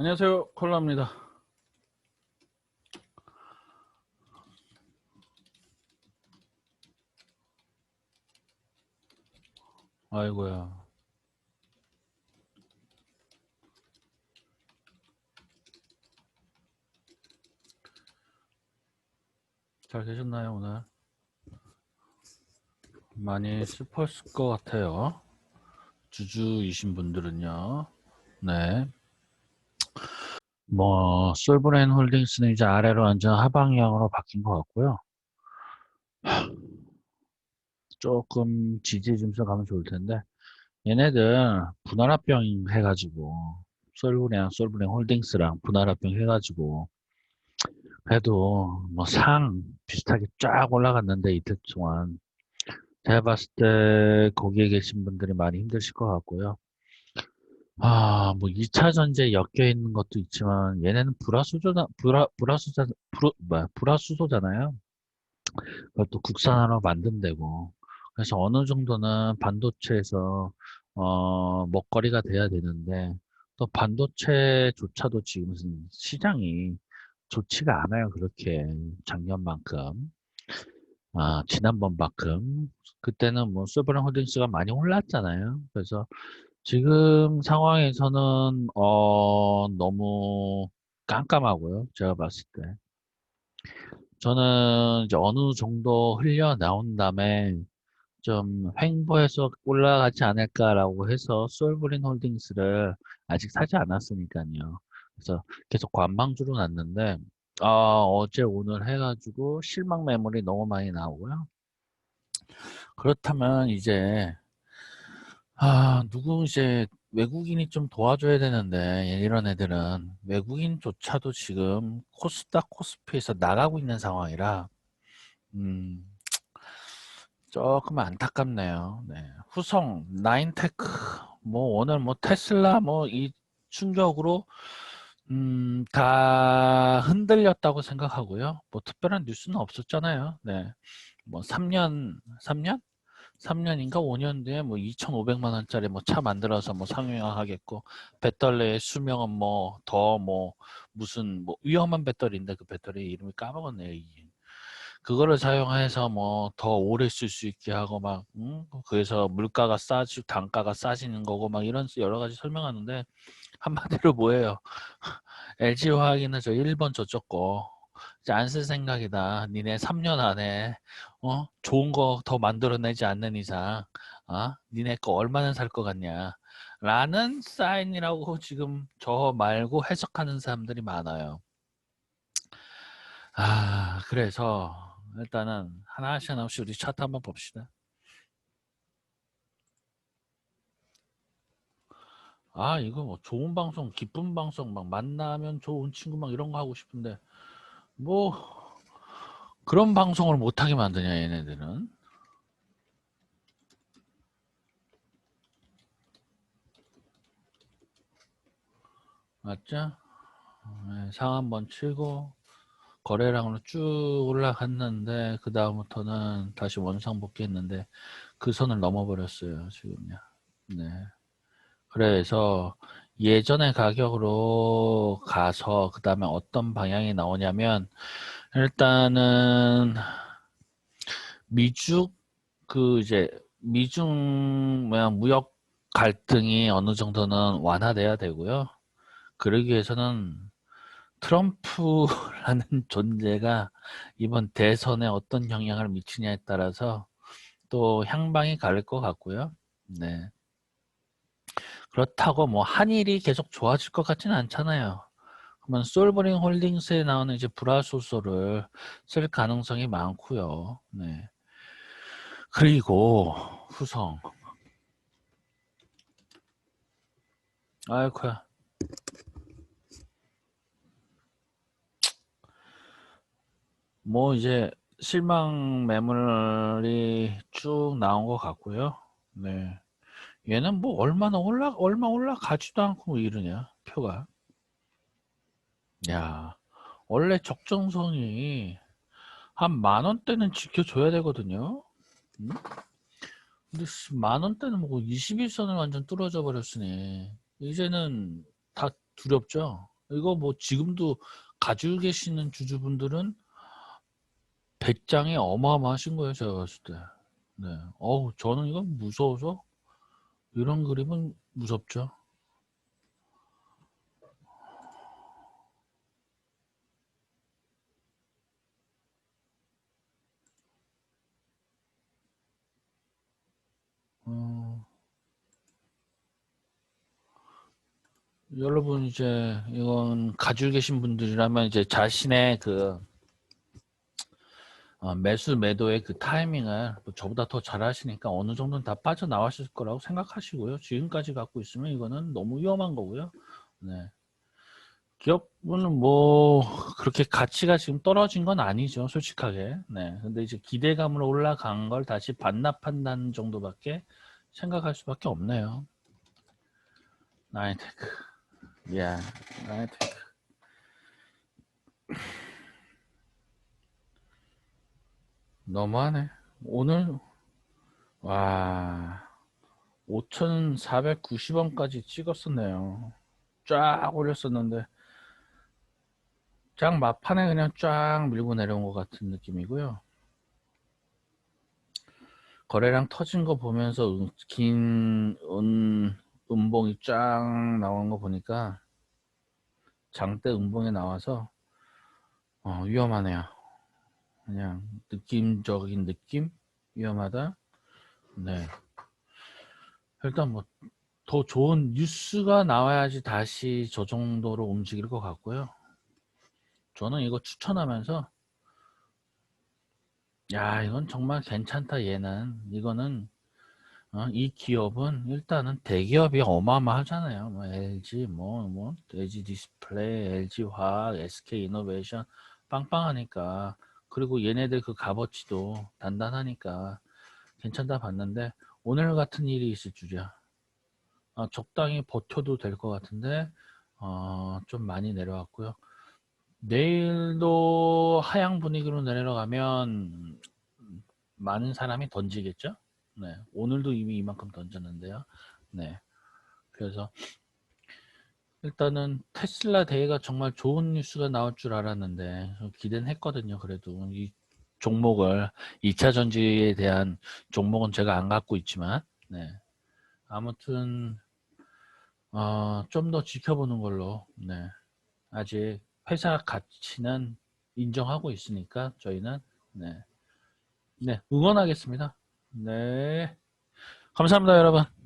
안녕하세요. 콜라입니다. 아이고야. 잘 계셨나요 오늘? 많이 슬펐을 것 같아요. 주주이신 분들은요. 네 뭐, 솔브레인 홀딩스는 이제 아래로 완전 하방향으로 바뀐 것 같고요. 조금 지지 점수 가면 좋을 텐데, 얘네들 분할합병 해가지고, 솔브레인, 솔브레인 홀딩스랑 분할합병 해가지고, 그래도 뭐 상 비슷하게 쫙 올라갔는데 이틀 동안, 제가 봤을 때 거기에 계신 분들이 많이 힘드실 것 같고요. 아, 뭐 2차 전지에 엮여 있는 것도 있지만 얘네는 불화수소다 불화 불화수자 불 뭐야 불화수소잖아요. 그것도 국산화로 만든대고 그래서 어느 정도는 반도체에서 어 먹거리가 돼야 되는데 또 반도체조차도 지금 시장이 좋지가 않아요. 그렇게 작년만큼 아 지난번만큼 그때는 뭐 소브란 홀딩스가 많이 올랐잖아요. 그래서 지금 상황에서는 어 너무 깜깜하고요. 제가 봤을 때. 저는 이제 어느 정도 흘려 나온 다음에 좀 횡보해서 올라가지 않을까라고 해서 솔브린 홀딩스를 아직 사지 않았으니까요. 그래서 계속 관망주로 놨는데 어, 어제 오늘 해가지고 실망 매물이 너무 많이 나오고요. 그렇다면 이제 아, 누구 이제 외국인이 좀 도와줘야 되는데 이런 애들은 외국인조차도 지금 코스닥 코스피에서 나가고 있는 상황이라 음, 조금 안타깝네요. 네. 후성, 나인테크, 뭐 오늘 뭐 테슬라 뭐 이 충격으로 음, 다 흔들렸다고 생각하고요. 뭐 특별한 뉴스는 없었잖아요. 네. 뭐 3년, 3년? 3년인가 5년 뒤에 뭐 2,500만 원짜리 뭐 차 만들어서 뭐 상용화하겠고 배터리의 수명은 뭐 더뭐 뭐 무슨 뭐 위험한 배터리인데 그 배터리 이름이 까먹었네요. 그거를 사용해서 뭐 더 오래 쓸 수 있게 하고 막 음? 그래서 물가가 싸지 단가가 싸지는 거고 막 이런 여러 가지 설명하는데 한마디로 뭐예요? LG화학이나 저 일본 저쪽 거 이제 안 쓸 생각이다. 니네 3년 안에 어 좋은 거 더 만들어내지 않는 이상 아 니네 거 얼마나 살 것 같냐 라는 사인이라고 지금 저 말고 해석하는 사람들이 많아요. 아 그래서 일단은 하나씩 하나씩 우리 차트 한번 봅시다. 아 이거 뭐 좋은 방송 기쁜 방송 막 만나면 좋은 친구 막 이런 거 하고 싶은데 뭐 그런 방송을 못하게 만드냐 얘네들은? 맞죠? 네, 상 한번 치고 거래량으로 쭉 올라갔는데 그 다음부터는 다시 원상 복귀했는데 그 선을 넘어버렸어요 지금요. 네. 그래서 예전의 가격으로 가서 그 다음에 어떤 방향이 나오냐면 일단은 미중 그 이제 미중 무역 갈등이 어느 정도는 완화돼야 되고요. 그러기 위해서는 트럼프라는 존재가 이번 대선에 어떤 영향을 미치냐에 따라서 또 향방이 가릴 것 같고요. 네. 그렇다고 뭐 한일이 계속 좋아질 것 같지는 않잖아요. 그러면 솔브링 홀딩스에 나오는 이제 불화소소를 쓸 가능성이 많고요. 네. 그리고 후성. 아이쿠야. 뭐 이제 실망 매물이 쭉 나온 것 같고요. 네. 얘는 뭐 얼마나 올라 얼마 올라가지도 않고 뭐 이러냐 표가 야 원래 적정성이 한 만원대는 지켜줘야 되거든요 응? 근데 만원대는 뭐 21선을 완전 뚫어져 버렸으니 이제는 다 두렵죠 이거 뭐 지금도 가지고 계시는 주주분들은 배짱이 어마어마하신 거예요, 제가 봤을 때. 네. 어우, 저는 이거 무서워서 이런 그림은 무섭죠. 어, 여러분 이제 이건 가지고 계신 분들이라면 이제 자신의 그 어, 매수 매도의 그 타이밍을 뭐 저보다 더 잘하시니까 어느 정도는 다 빠져나왔을 거라고 생각하시고요. 지금까지 갖고 있으면 이거는 너무 위험한 거고요. 네. 기업은 뭐 그렇게 가치가 지금 떨어진 건 아니죠, 솔직하게. 네. 근데 이제 기대감으로 올라간 걸 다시 반납한다는 정도밖에 생각할 수밖에 없네요. 나이테크. 예, 나이테크. 너무하네. 오늘 와 5,490원까지 찍었었네요. 쫙 올렸었는데 장 막판에 그냥 쫙 밀고 내려온 것 같은 느낌이고요. 거래량 터진 거 보면서 은- 긴 은, 음봉이 쫙 나온 거 보니까 장대 음봉에 나와서 어, 위험하네요. 그냥 느낌적인 느낌 위험하다. 네. 일단 뭐 더 좋은 뉴스가 나와야지 다시 저 정도로 움직일 것 같고요. 저는 이거 추천하면서 야 이건 정말 괜찮다 얘는 이거는 어, 이 기업은 일단은 대기업이 어마어마하잖아요. 뭐 LG 뭐 뭐 LG 디스플레이, LG 화학, SK 이노베이션 빵빵하니까 그리고 얘네들 그 값어치도 단단하니까 괜찮다 봤는데 오늘 같은 일이 있을 줄이야. 어, 적당히 버텨도 될 것 같은데 어, 좀 많이 내려왔고요. 내일도 하향 분위기로 내려가면 많은 사람이 던지겠죠? 네. 오늘도 이미 이만큼 던졌는데요. 네. 그래서 일단은 테슬라 대회가 정말 좋은 뉴스가 나올 줄 알았는데 기대는 했거든요. 그래도 이 종목을 2차 전지에 대한 종목은 제가 안 갖고 있지만 네. 아무튼 어, 좀 더 지켜보는 걸로 네. 아직 회사 가치는 인정하고 있으니까 저희는 네. 네, 응원하겠습니다. 네. 감사합니다, 여러분.